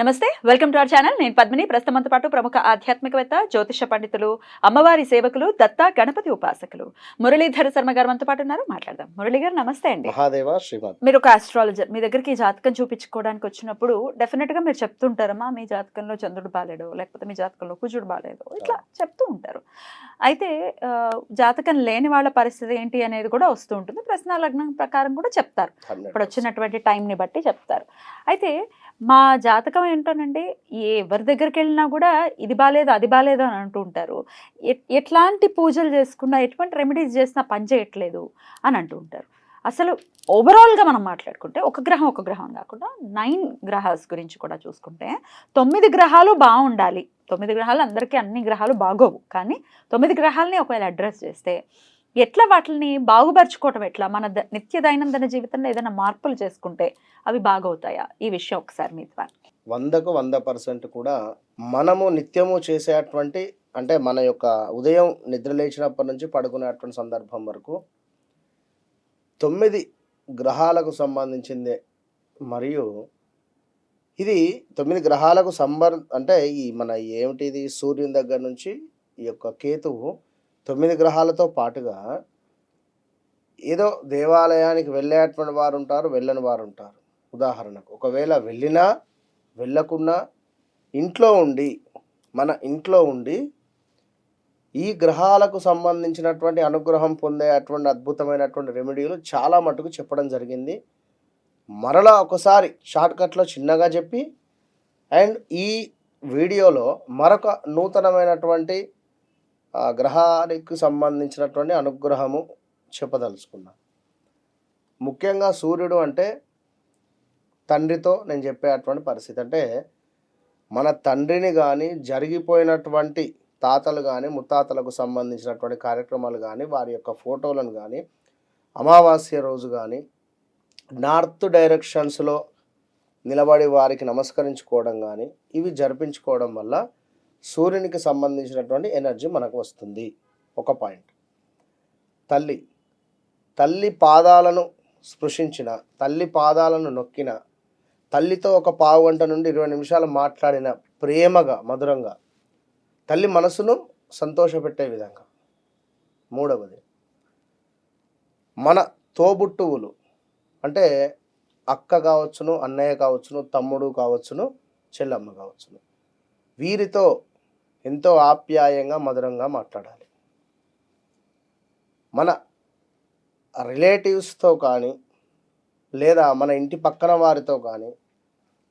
నమస్తే welcome to our channel. నేను పద్మిని. ప్రస్తుతంతో పాటు ప్రముఖ ఆధ్యాత్మికవేత్త జ్యోతిష పండితులు అమ్మవారి సేవకులు దత్త గణపతి ఉపాసకులు మురళీధర శర్మ గారు మనతో పాటు ఉన్నారు. మాట్లాడదాం. మురళి గారు నమస్తే అండి. మహాదేవ శ్రీమద్ మీరు ఒక ఆస్ట్రాలజర్ మీ దగ్గరికి జాతకం చూపించుకోవడానికి వచ్చినప్పుడు డెఫినెట్గా మీరు చెప్తూ ఉంటారమ్మా మీ జాతకంలో చంద్రుడు బాలేడు లేకపోతే మీ జాతకంలో కుజుడు బాలేడు ఇట్లా చెప్తూ ఉంటారు. అయితే జాతకం లేని వాళ్ళ పరిస్థితి ఏంటి అనేది కూడా వస్తూ ఉంటుంది. ప్రశ్న లగ్నం ప్రకారం కూడా చెప్తారు. ఇప్పుడు వచ్చినటువంటి టైంని బట్టి చెప్తారు. అయితే మా జాతకం ఏంటోనండి ఎవరి దగ్గరికి వెళ్ళినా కూడా ఇది బాగాలేదు అది బాగాలేదు అని అంటూ ఉంటారు. ఎట్- ఎట్లాంటి పూజలు చేసుకున్నా ఎటువంటి రెమెడీస్ చేసినా పని చేయట్లేదు అని అంటూ ఉంటారు. అసలు ఓవరాల్గా మనం మాట్లాడుకుంటే ఒక గ్రహం ఒక గ్రహం కాకుండా నైన్ గ్రహాస్ గురించి కూడా చూసుకుంటే తొమ్మిది గ్రహాలు బాగుండాలి. తొమ్మిది గ్రహాలు అందరికీ అన్ని గ్రహాలు బాగోవు. కానీ తొమ్మిది గ్రహాలని ఒకవేళ అడ్రస్ చేస్తే ఎట్లా వాటిని బాగుపరుచుకోవటం ఎట్లా? మన ద- నిత్య దైనందిన జీవితంలో ఏదైనా మార్పులు చేసుకుంటే అవి బాగవుతాయా? ఈ విషయం ఒకసారి మీ ద్వారా వందకు వంద పర్సెంట్ కూడా మనము నిత్యము చేసేటువంటి అంటే మన యొక్క ఉదయం నిద్ర లేచినప్పటి నుంచి పడుకునేటువంటి సందర్భం వరకు తొమ్మిది గ్రహాలకు సంబంధించిందే. మరియు ఇది తొమ్మిది గ్రహాలకు సంబర్ అంటే ఈ మన ఏమిటిది? సూర్యుని దగ్గర నుంచి ఈ యొక్క కేతువు తొమ్మిది గ్రహాలతో పాటుగా ఏదో దేవాలయానికి వెళ్ళేటువంటి వారు ఉంటారు వెళ్ళని వారు ఉంటారు. ఉదాహరణకు ఒకవేళ వెళ్ళినా వెళ్ళకున్నా ఇంట్లో ఉండి మన ఇంట్లో ఉండి ఈ గ్రహాలకు సంబంధించినటువంటి అనుగ్రహం పొందే అటువంటి అద్భుతమైనటువంటి రెమెడీలు చాలా మటుకు చెప్పడం జరిగింది. మరలా ఒకసారి షార్ట్కట్లో చిన్నగా చెప్పి అండ్ ఈ వీడియోలో మరొక నూతనమైనటువంటి ఆ, గ్రహానికి సంబంధించినటువంటి అనుగ్రహము చెప్పదలుచుకున్నాను ముఖ్యంగా సూర్యుడు అంటే తండ్రితో నేను చెప్పేటువంటి పరిస్థితి. అంటే మన తండ్రిని కానీ జరిగిపోయినటువంటి తాతలు కానీ ముత్తాతలకు సంబంధించినటువంటి కార్యక్రమాలు కానీ వారి యొక్క ఫోటోలను కానీ అమావాస్య రోజు కానీ నార్త్ డైరెక్షన్స్లో నిలబడి వారికి నమస్కరించుకోవడం కానీ ఇవి జరిపించుకోవడం వల్ల సూర్యునికి సంబంధించినటువంటి ఎనర్జీ మనకు వస్తుంది. ఒక పాయింట్. తల్లి. తల్లి పాదాలను స్పృశించిన తల్లి పాదాలను నొక్కిన తల్లితో ఒక పావు గంట నుండి ఇరవై నిమిషాలు మాట్లాడిన ప్రేమగా మధురంగా తల్లి మనసును సంతోషపెట్టే విధంగా. మూడవది. మన తోబుట్టువులు అంటే అక్క కావచ్చును అన్నయ్య కావచ్చును తమ్ముడు కావచ్చును చెల్లమ్మ కావచ్చును. వీరితో ఎంతో ఆప్యాయంగా మధురంగా మాట్లాడాలి. మన రిలేటివ్స్తో కానీ లేదా మన ఇంటి పక్కన వారితో కానీ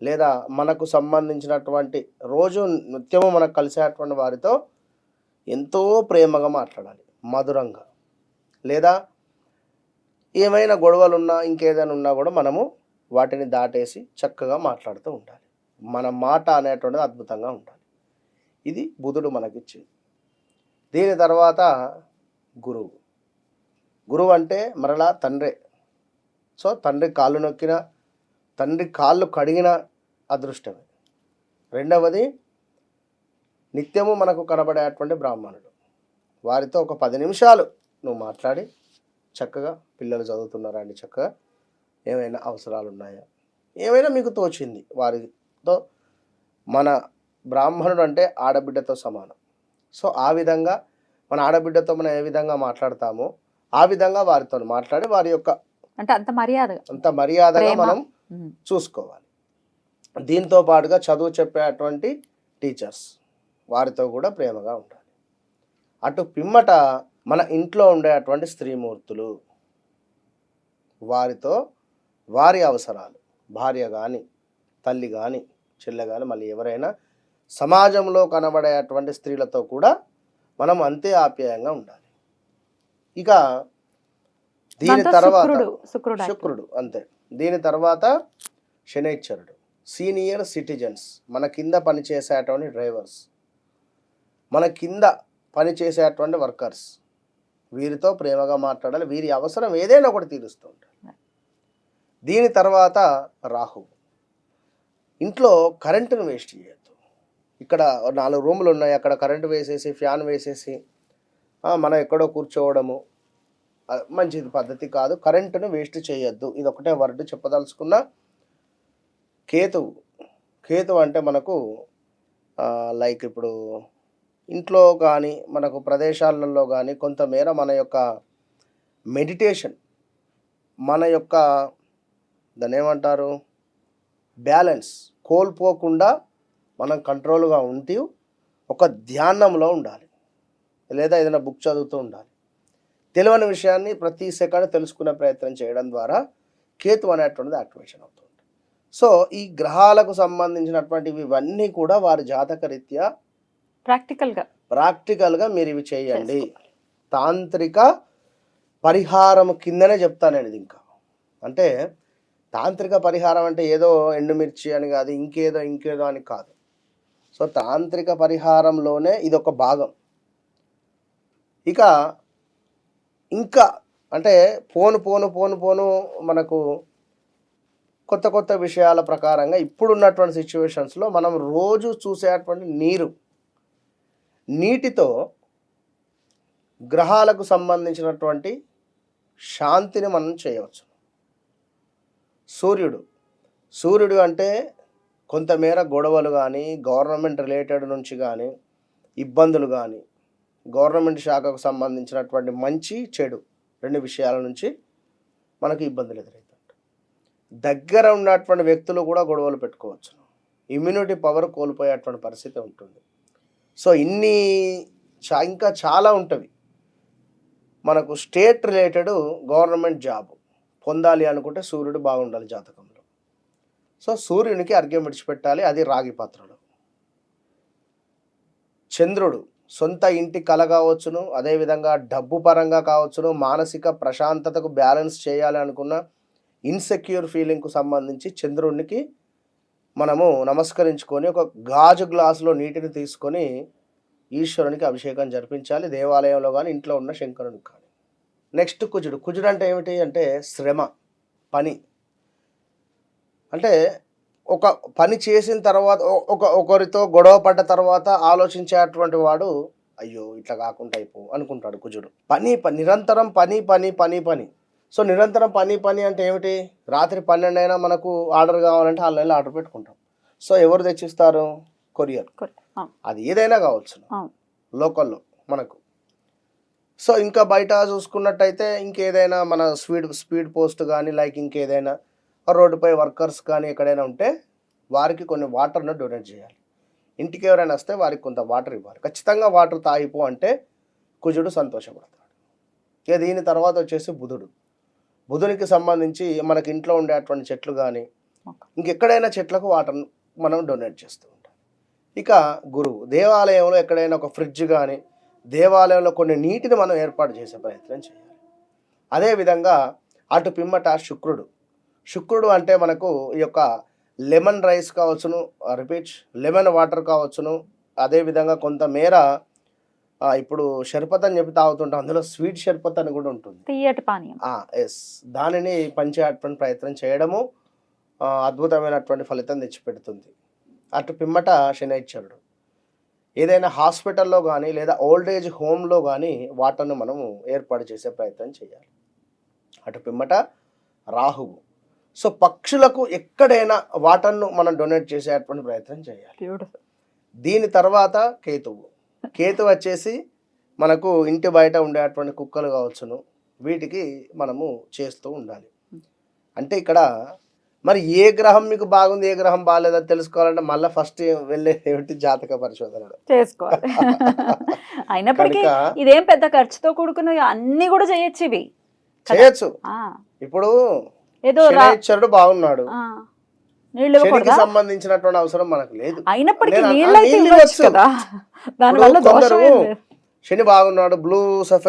లేదా మనకు సంబంధించినటువంటి రోజు నిత్యము మనకు కలిసేటువంటి వారితో ఎంతో ప్రేమగా మాట్లాడాలి. మధురంగా. లేదా ఏమైనా గొడవలు ఉన్నా ఇంకేదైనా ఉన్నా కూడా మనము వాటిని దాటేసి చక్కగా మాట్లాడుతూ ఉండాలి. మన మాట అనేటువంటిది అద్భుతంగా ఉండాలి. ఇది బుధుడు మనకిచ్చింది. దీని తర్వాత గురువు. గురువు అంటే మరలా తండ్రే. సో తండ్రి కాళ్ళు నొక్కిన తండ్రి కాళ్ళు కడిగిన అదృష్టమే. రెండవది నిత్యము మనకు కనబడేటువంటి బ్రాహ్మణుడు. వారితో ఒక పది నిమిషాలు నువ్వు మాట్లాడి చక్కగా పిల్లలు చదువుతున్నారా అండి చక్కగా? ఏమైనా అవసరాలు ఉన్నాయా ఏమైనా మీకు తోచింది వారితో మన బ్రాహ్మణుడు అంటే ఆడబిడ్డతో సమానం సో ఆ విధంగా మన ఆడబిడ్డతో మనం ఏ విధంగా మాట్లాడతామో ఆ విధంగా వారితో మాట్లాడి వారి యొక్క అంటే అంత మర్యాదగా అంత మర్యాదగా. మనం. చూసుకోవాలి దీంతో పాటుగా చదువు చెప్పేటువంటి టీచర్స్ వారితో కూడా ప్రేమగా ఉండాలి అటు పిమ్మట మన ఇంట్లో ఉండేటువంటి స్త్రీమూర్తులు వారితో వారి అవసరాలు భార్య కానీ తల్లి కానీ చెల్లె కానీ మళ్ళీ ఎవరైనా సమాజంలో కనబడేటువంటి స్త్రీలతో కూడా మనం అంతే ఆప్యాయంగా ఉండాలి. ఇక దీని తర్వాత శుక్రుడు శుక్రుడు active. శుక్రుడు అంతే. దీని తర్వాత శనైశ్వరుడు సీనియర్ సిటిజన్స్ మన కింద పనిచేసేటువంటి డ్రైవర్స్ మన కింద పనిచేసేటువంటి వర్కర్స్ వీరితో ప్రేమగా మాట్లాడాలి. వీరి అవసరం ఏదైనా ఒకటి తీరుస్తూ ఉంటారు దీని తర్వాత రాహు. ఇంట్లో కరెంటును వేస్ట్ చేయొద్దు. ఇక్కడ నాలుగు రూములు ఉన్నాయి. అక్కడ కరెంటు వేసేసి ఫ్యాన్ వేసేసి మనం ఎక్కడో కూర్చోవడము. మంచిది పద్ధతి కాదు. కరెంటును వేస్ట్ చేయొద్దు. ఇది ఒకటే వర్డ్ చెప్పదలుచుకున్న కేతువు. కేతు అంటే మనకు లైక్ ఇప్పుడు ఇంట్లో కానీ మనకు ప్రదేశాలలో కానీ కొంతమేర మన యొక్క మెడిటేషన్ మన యొక్క దాన్ని ఏమంటారు బ్యాలెన్స్ కోల్పోకుండా మనం కంట్రోల్గా ఉంటూ ఒక ధ్యానంలో ఉండాలి. లేదా ఏదైనా బుక్ చదువుతూ ఉండాలి. తెలియని విషయాన్ని ప్రతి సెకండ్ తెలుసుకునే ప్రయత్నం చేయడం ద్వారా కేతు అనేటువంటిది యాక్టివేషన్ అవుతుంది సో ఈ గ్రహాలకు సంబంధించినటువంటివి ఇవన్నీ కూడా వారి జాతక రీత్యా ప్రాక్టికల్గా ప్రాక్టికల్గా మీరు ఇవి చేయండి. తాంత్రిక పరిహారం కిందనే చెప్తాను నేను ఇది ఇంకా. అంటే తాంత్రిక పరిహారం అంటే ఏదో ఎండుమిర్చి అని కాదు ఇంకేదో ఇంకేదో అని కాదు. సో తాంత్రిక పరిహారంలోనే ఇది ఒక భాగం. ఇక ఇంకా అంటే పోను పోను పోను పోను మనకు కొత్త కొత్త విషయాల ప్రకారంగా ఇప్పుడున్నటువంటి సిచ్యువేషన్స్లో మనం రోజు చూసేటువంటి నీరు. నీటితో గ్రహాలకు సంబంధించినటువంటి శాంతిని మనం చేయవచ్చు. సూర్యుడు. సూర్యుడు అంటే కొంతమేర గొడవలు కానీ గవర్నమెంట్ రిలేటెడ్ నుంచి కానీ ఇబ్బందులు కానీ గవర్నమెంట్ శాఖకు సంబంధించినటువంటి మంచి చెడు రెండు విషయాల నుంచి మనకు ఇబ్బందులు ఎదురవుతాయి దగ్గర ఉన్నటువంటి వ్యక్తులు కూడా గొడవలు పెట్టుకోవచ్చు. ఇమ్యూనిటీ పవర్ కోల్పోయేటువంటి పరిస్థితి ఉంటుంది. సో ఇన్ని చా ఇంకా చాలా ఉంటవి. మనకు స్టేట్ రిలేటెడ్ గవర్నమెంట్ జాబ్. పొందాలి అనుకుంటే సూర్యుడు బాగుండాలి జాతకం. సో సూర్యునికి అర్ఘ్యం విడిచిపెట్టాలి అది రాగి పాత్రలో. చంద్రుడు సొంత ఇంటి కల కావచ్చును అదేవిధంగా డబ్బు పరంగా కావచ్చును మానసిక ప్రశాంతతకు బ్యాలెన్స్ చేయాలి అనుకున్న ఇన్సెక్యూర్ ఫీలింగ్కు సంబంధించి చంద్రుడికి మనము నమస్కరించుకొని ఒక గాజు గ్లాసులో నీటిని తీసుకొని ఈశ్వరునికి అభిషేకం జరిపించాలి దేవాలయంలో కానీ ఇంట్లో ఉన్న శంకరునికి కానీ నెక్స్ట్ కుజుడు. కుజుడు అంటే ఏమిటి అంటే శ్రమ పని. అంటే ఒక పని చేసిన తర్వాత ఒక ఒకరితో గొడవ పడ్డ తర్వాత ఆలోచించేటువంటి వాడు అయ్యో ఇట్లా కాకుండా అయిపో అనుకుంటాడు కుజుడు. పని ప- నిరంతరం పని పని పని పని. సో నిరంతరం పని పని అంటే ఏమిటి? రాత్రి పన్నెండు అయినా మనకు ఆర్డర్ కావాలంటే ఆన్లైన్లో ఆర్డర్ పెట్టుకుంటాం. సో ఎవరు తెచ్చిస్తారు? కొరియర్. అది ఏదైనా కావచ్చు. లోకల్లో మనకు. సో ఇంకా బయట చూసుకున్నట్టయితే ఇంకేదైనా మన స్పీడ్ స్పీడ్ పోస్ట్ కానీ లైక్ ఇంకేదైనా రోడ్డుపై వర్కర్స్ కానీ ఎక్కడైనా ఉంటే వారికి కొన్ని వాటర్ను డొనేట్ చేయాలి. ఇంటికి ఎవరైనా వస్తే వారికి కొంత వాటర్ ఇవ్వాలి. ఖచ్చితంగా వాటర్ తాగిపో అంటే కుజుడు సంతోషపడతాడు. ఇక దీని తర్వాత వచ్చేసి బుధుడు. బుధునికి సంబంధించి మనకి ఇంట్లో ఉండేటువంటి చెట్లు కానీ. ఇంకెక్కడైనా చెట్లకు వాటర్ మనం డొనేట్ చేస్తూ ఉంటాం. ఇక గురువు దేవాలయంలో ఎక్కడైనా ఒక ఫ్రిడ్జ్ కానీ దేవాలయంలో కొన్ని నీటిని మనం ఏర్పాటు చేసే ప్రయత్నం చేయాలి. అదేవిధంగా అటు పిమ్మట శుక్రుడు శుక్రుడు అంటే మనకు ఈ యొక్క లెమన్ రైస్ కావచ్చును రిపీట్ లెమన్ వాటర్ కావచ్చును. అదేవిధంగా కొంతమేర ఇప్పుడు షర్బత్ అని చెప్పి తాగుతుంటాం. అందులో స్వీట్ షర్బత్ అని కూడా ఉంటుంది. తీయటి పానీయం. ఎస్ దానిని పంచేటువంటి ప్రయత్నం చేయడము అద్భుతమైనటువంటి ఫలితం తెచ్చిపెడుతుంది. అటు పిమ్మట శనైశ్వరుడు ఏదైనా హాస్పిటల్లో కానీ లేదా ఓల్డ్ ఏజ్ హోమ్లో కానీ వాటర్ను మనము ఏర్పాటు చేసే ప్రయత్నం చేయాలి. అటు పిమ్మట రాహువు. సో పక్షులకు ఎక్కడైనా వాటర్ను మనం డొనేట్ చేసేటువంటి ప్రయత్నం చేయాలి. దీని తర్వాత కేతువు. కేతు వచ్చేసి మనకు ఇంటి బయట ఉండేటువంటి కుక్కలు కావచ్చును. వీటికి మనము చేస్తూ ఉండాలి. అంటే ఇక్కడ మరి ఏ గ్రహం మీకు బాగుంది ఏ గ్రహం బాగాలేదని తెలుసుకోవాలంటే మళ్ళీ ఫస్ట్ వెళ్ళేది ఏమిటి? జాతక పరిశోధనలు చేసుకోవాలి. అయినప్పటికీ ఇదేం పెద్ద ఖర్చుతో కూడుకున్న అన్ని కూడా చేయొచ్చు ఇవి. చేయొచ్చు. ఇప్పుడు ఏదో శనైశ్వరుడు బాగున్నాడు నీళ్ళు ఇవ్వకూడదా సంబంధించినటువంటి అవసరం మనకు లేదు అయినప్పటికీ నీళ్ళు అయితే ఇవ్వచ్చు. కదా దానివల్ల దోషం. శని బాగున్నాడు బ్లూ సఫే